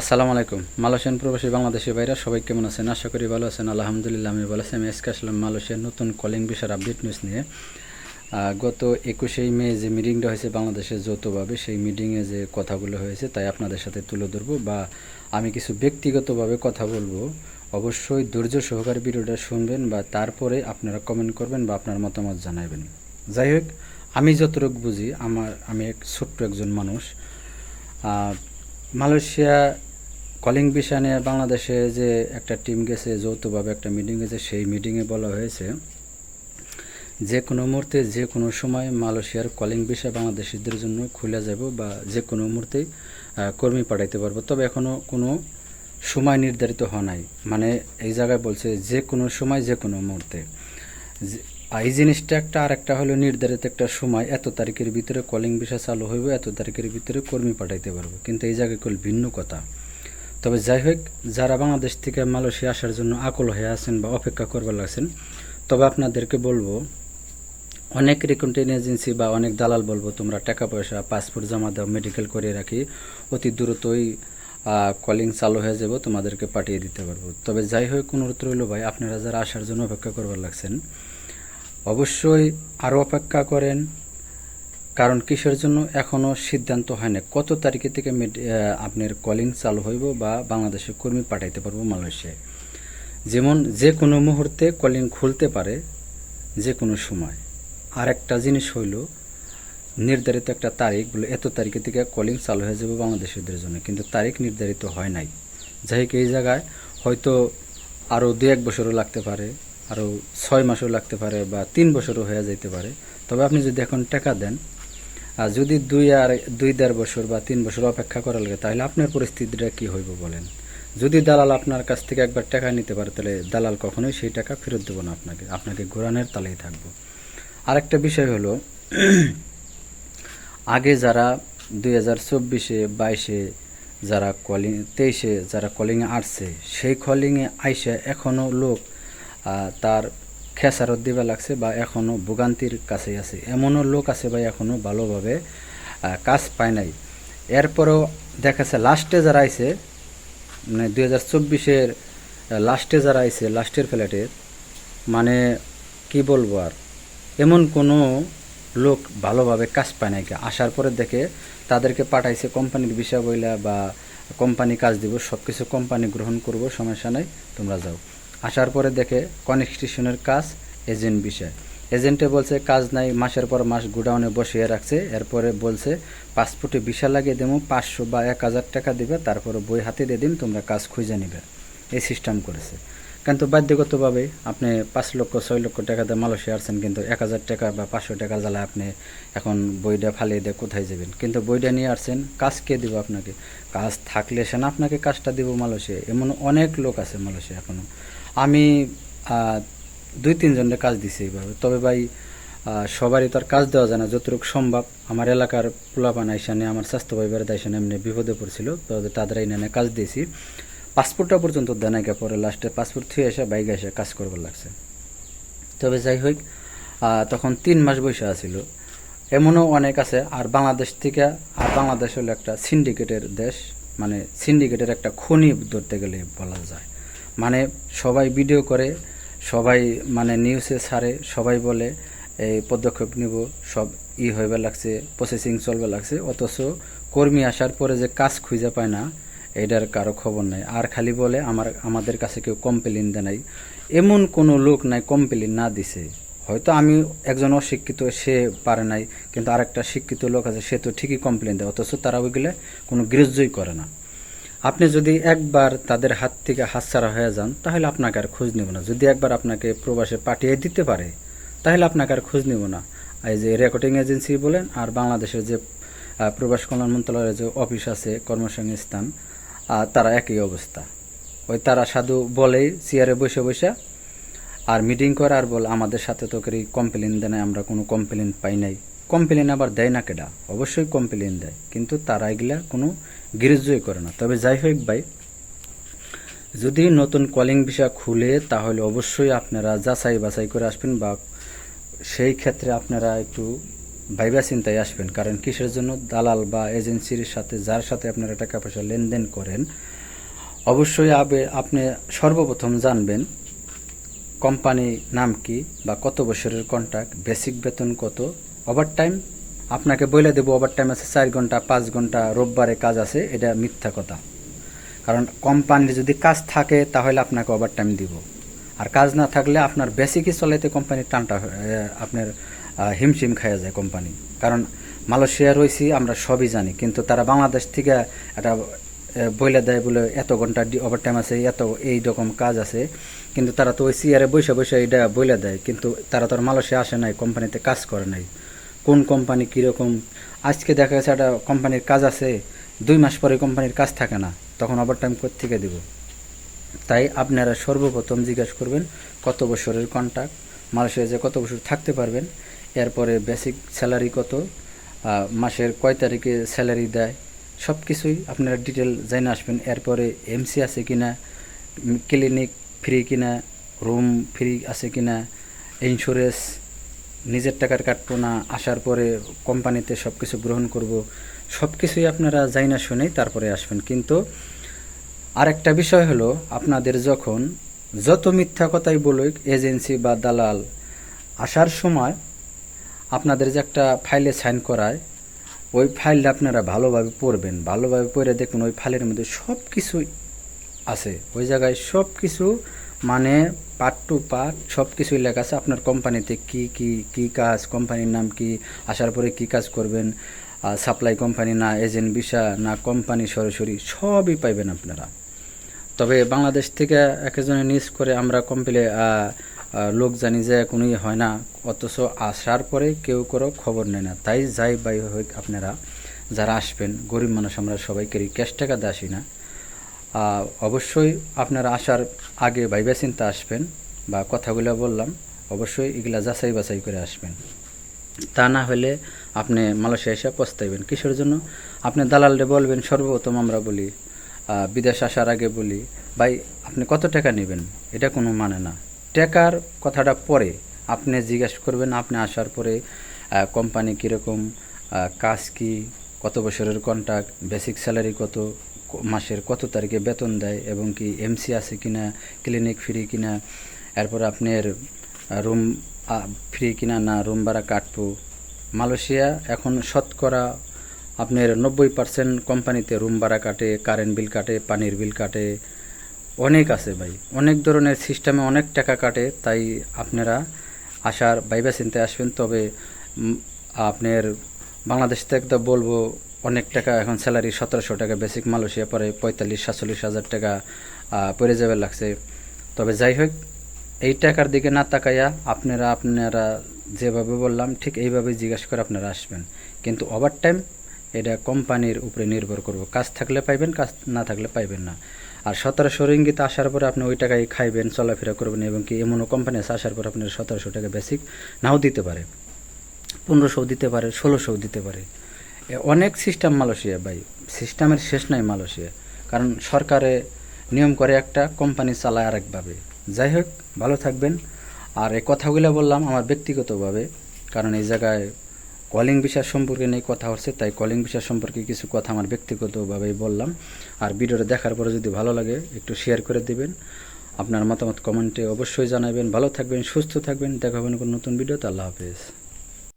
আসসালামু আলাইকুম। মালয়েশিয়ান প্রবাসী বাংলাদেশি ভাইরা সবাই কেমন আছেন? আশা করি ভালো আছেন। আলহামদুলিল্লাহ আমি ভালো আমি আজকে আসলাম মালয়েশিয়ার নতুন কলিং বিষয়ের আপডেট নিউজ নিয়ে। গত একুশেই মে যে মিটিংটা হয়েছে বাংলাদেশে যৌথভাবে, সেই মিটিংয়ে যে কথাগুলো হয়েছে তাই আপনাদের সাথে তুলে ধরবো বা আমি কিছু ব্যক্তিগতভাবে কথা বলব। অবশ্যই ধৈর্য সহকারে ভিডিওটা শুনবেন বা তারপরে আপনারা কমেন্ট করবেন বা আপনার মতামত জানাবেন। যাই হোক, আমি যতটুকু বুঝি, আমার, আমি এক ছোট্ট একজন মানুষ। মালয়েশিয়া কলিং বিষয় নিয়ে বাংলাদেশে যে একটা টিম গেছে, যৌথভাবে একটা মিটিং গেছে, সেই মিটিংয়ে বলা হয়েছে, যে কোনো মুহূর্তে, যে কোনো সময় মালয়েশিয়ার কলিং বিষয় বাংলাদেশিদের জন্য খুলে যাব বা যে কোনো মুহূর্তেই কর্মী পাঠাইতে পারব। তবে এখনও কোনো সময় নির্ধারিত হয় নাই। মানে এই জায়গায় বলছে যে কোনো সময়, যে কোনো মুহূর্তে। এই জিনিসটা একটা আর একটা হলো নির্ধারিত একটা সময়, এত তারিখের ভিতরে কলিং বিষয় চালু হইব, এত তারিখের ভিতরে কর্মী পাঠাইতে পারব। কিন্তু এই জায়গায় কল ভিন্ন কথা। তবে যাই হোক, যারা বাংলাদেশ থেকে মালয়েশিয়া আসার জন্য আকল হয়ে আছেন বা অপেক্ষা করবার লাগছেন, তবে আপনাদেরকে বলব, অনেক রিক্রুটিং এজেন্সি বা অনেক দালাল বলব, তোমরা টাকা পয়সা পাসপোর্ট জমা দাও মেডিকেল করে রাখি, অতি দ্রুতই কলিং চালু হয়ে যাব, তোমাদেরকে পাঠিয়ে দিতে পারব। তবে যাই হোক, অনুরোধ রইল ভাই, আপনারা যারা আসার জন্য অপেক্ষা করবার লাগছেন, অবশ্যই আরও অপেক্ষা করেন কারণ কিসের জন্য এখনও সিদ্ধান্ত হয় না কত তারিখে থেকে আপনার কলিং চালু হইব বা বাংলাদেশে কর্মী পাঠাইতে পারব মালয়েশিয়ায়? যেমন যে কোনো মুহূর্তে কলিং খুলতে পারে যে কোনো সময়। আর একটা জিনিস হইল, নির্ধারিত একটা তারিখ বলে এত তারিখে থেকে কলিং চালু হয়ে যাবে বাংলাদেশিদের জন্য, কিন্তু তারিখ নির্ধারিত হয় নাই। যাই এই জায়গায় হয়তো আরও দু এক বছরও লাগতে পারে আরও ছয় মাসও লাগতে পারে বা তিন বছরও হয়ে যাইতে পারে। তবে আপনি যদি এখন টাকা দেন আর যদি দুই আর দুই দেড় বছর বা তিন বছর অপেক্ষা করা লাগে, তাহলে আপনার পরিস্থিতিটা কি হইব বলেন? যদি দালাল আপনার কাছ থেকে একবার টাকা নিতে পারে, তাহলে দালাল কখনোই সেই টাকা ফেরত দেবো না আপনাকে। আপনাকে ঘোরানোর তালেই থাকব। আরেকটা বিষয় হলো, আগে যারা দুই হাজার চব্বিশে, বাইশে যারা কলিং তেইশে যারা কলিংয়ে আসছে, সেই কলিংয়ে আইসে এখনও লোক তার খেসারত দিবা লাগছে বা এখনও ভোগান্তির কাছে আছে। এমনও লোক আছে বা এখনও ভালোভাবে কাজ পায় নাই। এরপরেও দেখাচ্ছে লাস্টে যারা আইছে মানে দুই হাজার চব্বিশের লাস্টে যারা আইছে, লাস্টের ফ্ল্যাটে মানে কি বলব আর, এমন কোনো লোক ভালোভাবে কাজ পায় নাকি আসার পরে দেখে তাদেরকে পাঠাইছে, কোম্পানির বিষয় বইলা বা কোম্পানি কাজ দিব সব কিছু কোম্পানি গ্রহণ করব, সমস্যা নাই, তোমরা যাও। আসার পরে দেখে কনস্ট্রাকশনের কাজ এজেন্ট বিষয়। এজেন্টে বলছে, কাজ নাই, মাসের পর মাস গোডাউনে বসিয়ে রাখছে। এরপরে বলছে, পাসপোর্টে ভিসা লাগিয়ে দেবো পাঁচশো বা এক হাজার টাকা দিবে, তারপরে বই হাতে দিয়ে দিন তোমরা কাজ খুঁজে নিবে। এই সিস্টেম করেছে। কিন্তু বাধ্যগতভাবে আপনি পাঁচ লক্ষ, ছয় লক্ষ টাকা দিয়ে মালয়েশিয়া আসছেন, কিন্তু এক হাজার টাকা বা পাঁচশো টাকা জ্বালা আপনি এখন বইটা ফালিয়ে দিয়ে কোথায় যাবেন? কিন্তু বইটা নিয়ে আসছেন, কাজ কে দিব আপনাকে? কাজ থাকলে সে না আপনাকে কাজটা দিব মালয়েশিয়া এমন অনেক লোক আছে মালয়েশিয়া এখনও। আমি দুই তিনজনের কাজ দিছি এইভাবে। তবে ভাই সবারই তো আর কাজ দেওয়া যায় না, যতটুকু সম্ভব। আমার এলাকার পোলাপান আইসানে আমার স্বাস্থ্য ভাইবার আইসানে এমনি বিপদে পড়ছিল। তবে তাদের এই নেনে কাজ দিয়েছি। পাসপোর্টটা পর্যন্ত দেয় না পরে লাস্টে পাসপোর্ট থুয়ে এসে বাইকে এসে কাজ করবার লাগছে। তবে যাই হোক তখন তিন মাস বসে আছিল। এমনও অনেক আছে, আর বাংলাদেশ থেকে, আর বাংলাদেশ হলো একটা সিন্ডিকেটের দেশ। মানে সিন্ডিকেটের একটা খনি ধরতে গেলে বলা যায়। মানে সবাই ভিডিও করে, সবাই মানে নিউজে ছাড়ে সবাই বলে, এই পদক্ষেপ নিব, সব ই হইবে লাগছে প্রসেসিং চলবে লাগছে। অথচ কর্মী আসার পরে যে কাজ খুঁজে পায় না, এটার কারও খবর নাই। আর খালি বলে, আমার, আমাদের কাছে কেউ কমপ্লেন দেয় নাই। এমন কোনো লোক নাই কমপ্লেন না দিছে। হয়তো আমি একজন অশিক্ষিত, সে পারে নাই, কিন্তু আরেকটা শিক্ষিত লোক আছে, সে তো ঠিকই কমপ্লেন দেয়। অথচ তারা ওইগুলো কোনো গ্রাহ্যই করে না। আপনি যদি একবার তাদের হাত থেকে হাতছাড়া হয়ে যান, তাহলে আপনাকে আর খোঁজ নেব না। যদি একবার আপনাকে প্রবাসে পাঠিয়ে দিতে পারে, তাহলে আপনাকে আর খোঁজ নেব না। এই যে রেকর্ডিং এজেন্সি বলেন আর বাংলাদেশের যে প্রবাস কল্যাণ মন্ত্রণালয়ের যে অফিস আছে, কর্মসংস্থান তারা একই অবস্থা। ওই তারা সাধু বলেই চেয়ারে বসে বসে, আর মিটিং করে আর বল, আমাদের সাথে তো করি কমপ্লেন দেয় না আমরা কোনো কমপ্লেন পাই নাই। কমপ্লেন আবার দেয় না কেডা? অবশ্যই কমপ্লেন দেয়। কিন্তু তারা এগুলা কোনো গ্রাহ্যই করে না। তবে যাই হোক ভাই, যদি নতুন কলিং ভিসা খুলে, তাহলে অবশ্যই আপনারা যাচাই বাছাই করে আসবেন বা সেই ক্ষেত্রে আপনারা একটু ভাইবা চিন্তায় আসবেন। কারণ কিসের জন্য? দালাল বা এজেন্সির সাথে, যার সাথে আপনারা টাকা পয়সা লেনদেন করেন, অবশ্যই আবে আপনি সর্বপ্রথম জানবেন কোম্পানি নাম কি বা কত বছরের কন্ট্রাক্ট বেসিক বেতন কত ওভারটাইম আপনাকে বলে দেবো ওভারটাইম আছে চার ঘণ্টা, পাঁচ ঘণ্টা, রোববারে কাজ আছে, এটা মিথ্যা কথা। কারণ কোম্পানির যদি কাজ থাকে, তাহলে আপনাকে ওভারটাইম দিব। আর কাজ না থাকলে আপনার বেসিকই চলাইতে কোম্পানির টানটা আপনার হিমশিম খাইয়া যায় কোম্পানি কারণ মালয়েশিয়া রয়েছি, আমরা সবই জানি, কিন্তু তারা বাংলাদেশ থেকে একটা বইলে দেয় বলে, এত ঘণ্টা ওভারটাইম আছে, এত এই রকম কাজ আছে। কিন্তু তারা তো ওই সিয়ারে বসে বসে এটা বইলে দেয়, কিন্তু তারা তো আর মালয়েশিয়া আসে নাই কোম্পানিতে কাজ করে নাই। কোন কোম্পানি কীরকম? আজকে দেখা গেছে একটা কোম্পানির কাজ আছে, দুই মাস পরে কোম্পানির কাজ থাকে না, তখন ওভারটাইম থেকে দিব? তাই আপনারা সর্বপ্রথম জিজ্ঞাসা করবেন, কত বছরের কন্ট্রাক্ট মালয়েশিয়ায় যে কত বছর থাকতে পারবেন? এরপরে বেসিক স্যালারি কত? মাসের কয় তারিখে স্যালারি দেয়? সব কিছুই আপনারা ডিটেল জেনে আসবেন। এরপরে এমসি আছে কিনা? ক্লিনিক ফ্রি কিনা? রুম ফ্রি আছে কিনা? ইন্স্যুরেন্স নিজের টাকার কাটবো না আসার পরে কোম্পানিতে সব কিছু গ্রহণ করব সব কিছুই আপনারা যাই না শুনেই তারপরে আসবেন। কিন্তু আরেকটা বিষয় হলো, আপনাদের যখন যত মিথ্যা কথাই বলুক, এজেন্সি বা দালাল, আসার সময় আপনাদের যে একটা ফাইলে সাইন করায়, ওই ফাইলটা আপনারা ভালোভাবে পড়বেন। ভালোভাবে পড়ে দেখুন ওই ফাইলের মধ্যে সব কিছুই আছে। ওই জায়গায় সব কিছু মানে পার্ট টু পার্ট সব কিছুই লেখা আছে। আপনার কোম্পানিতে কি কি কি কাজ কোম্পানির নাম কি, আসার পরে কি কাজ করবেন সাপ্লাই কোম্পানি না এজেন্ট ভিসা না কোম্পানি সরাসরি, সবই পাইবেন আপনারা। তবে বাংলাদেশ থেকে একজনে নিউজ করে আমরা কমপ্লে লোক জানি যে কোনোই হয় না, অথচ আসার পরে কেউ কোনো খবর নেয় না। তাই যাই বাই হোক আপনারা, যারা আসবেন, গরিব মানুষ আমরা সবাইকে ক্যাশ টাকা দিয়ে আসি না। অবশ্যই আপনারা আসার আগে ভাইবা চিন্তা আসবেন বা কথাগুলো বললাম, অবশ্যই এগুলা যাচাই বাছাই করে আসবেন। তা না হলে আপনি মালয়েশিয়া এসে পস্তাইবেন। কিসের জন্য? আপনি দালালরে বলবেন, সর্বপ্রথম আমরা বলি বিদেশ আসার আগে বলি, ভাই, আপনি কত টাকা নেবেন? এটা কোনো মানে না। টাকার কথাটা পরে আপনি জিজ্ঞেস করবেন, আপনি আসার পরে কোম্পানি কীরকম কাজ কি, কত বছরের কন্ট্রাক্ট বেসিক স্যালারি কত মাসের কত তারিখে বেতন দেয় এবং কি এমসি আছে কিনা ক্লিনিক ফ্রি কিনা, এরপর আপনার রুম ফ্রি কিনা না রুম ভাড়া কাটবো। মালয়েশিয়া এখন শতকরা আপনার নব্বই পার্সেন্ট কোম্পানিতে রুম ভাড়া কাটে কারেন্ট বিল কাটে, পানির বিল কাটে। অনেক আছে ভাই, অনেক ধরনের সিস্টেমে অনেক টাকা কাটে, তাই আপনারা আসার বাইবা চিন্তায় আসবেন। তবে আপনার বাংলাদেশ থেকে তো বলব অনেক টাকা, এখন স্যালারি সতেরোশো টাকা বেসিক মালয়েশিয়া পরে পঁয়তাল্লিশ, সাতচল্লিশ হাজার টাকা পড়ে যাবে লাগছে। তবে যাই হোক, এই টাকার দিকে না তাকাইয়া আপনারা আপনারা যেভাবে বললাম, ঠিক এইভাবে জিজ্ঞাসা করে আপনারা আসবেন। কিন্তু ওভার টাইম এটা কোম্পানির উপরে নির্ভর করব। কাজ থাকলে পাইবেন, কাজ না থাকলে পাইবেন না। আর সতেরোশো রিঙ্গিতে আসার পরে আপনি ওই টাকায় খাইবেন, চলাফেরা করবেন, এবং কি এমনও কোম্পানি আছে, আসার পর আপনার সতেরোশো টাকা বেসিক নাও দিতে পারে। পনেরোশো দিতে পারে ষোলোশো দিতে পারে। অনেক সিস্টেম মালয়েশিয়া ভাই। সিস্টেমের শেষ নাই মালয়েশিয়া। কারণ সরকারে নিয়ম করে একটা কোম্পানি চালায় আরেকভাবে। যাই হোক, ভালো থাকবেন। আর এই কথাগুলো বললাম আমার ব্যক্তিগতভাবে, কারণ এই জায়গায় কলিং বিষয় সম্পর্কে নিয়ে কথা হচ্ছে, তাই কলিং বিষয় সম্পর্কে কিছু কথা আমার ব্যক্তিগতভাবেই বললাম। আর ভিডিওটা দেখার পরে যদি ভালো লাগে, একটু শেয়ার করে দিবেন। আপনার মতামত কমেন্টে অবশ্যই জানাবেন। ভালো থাকবেন, সুস্থ থাকবেন। দেখা হবে কোনো নতুন ভিডিওতে। আল্লাহ হাফেজ।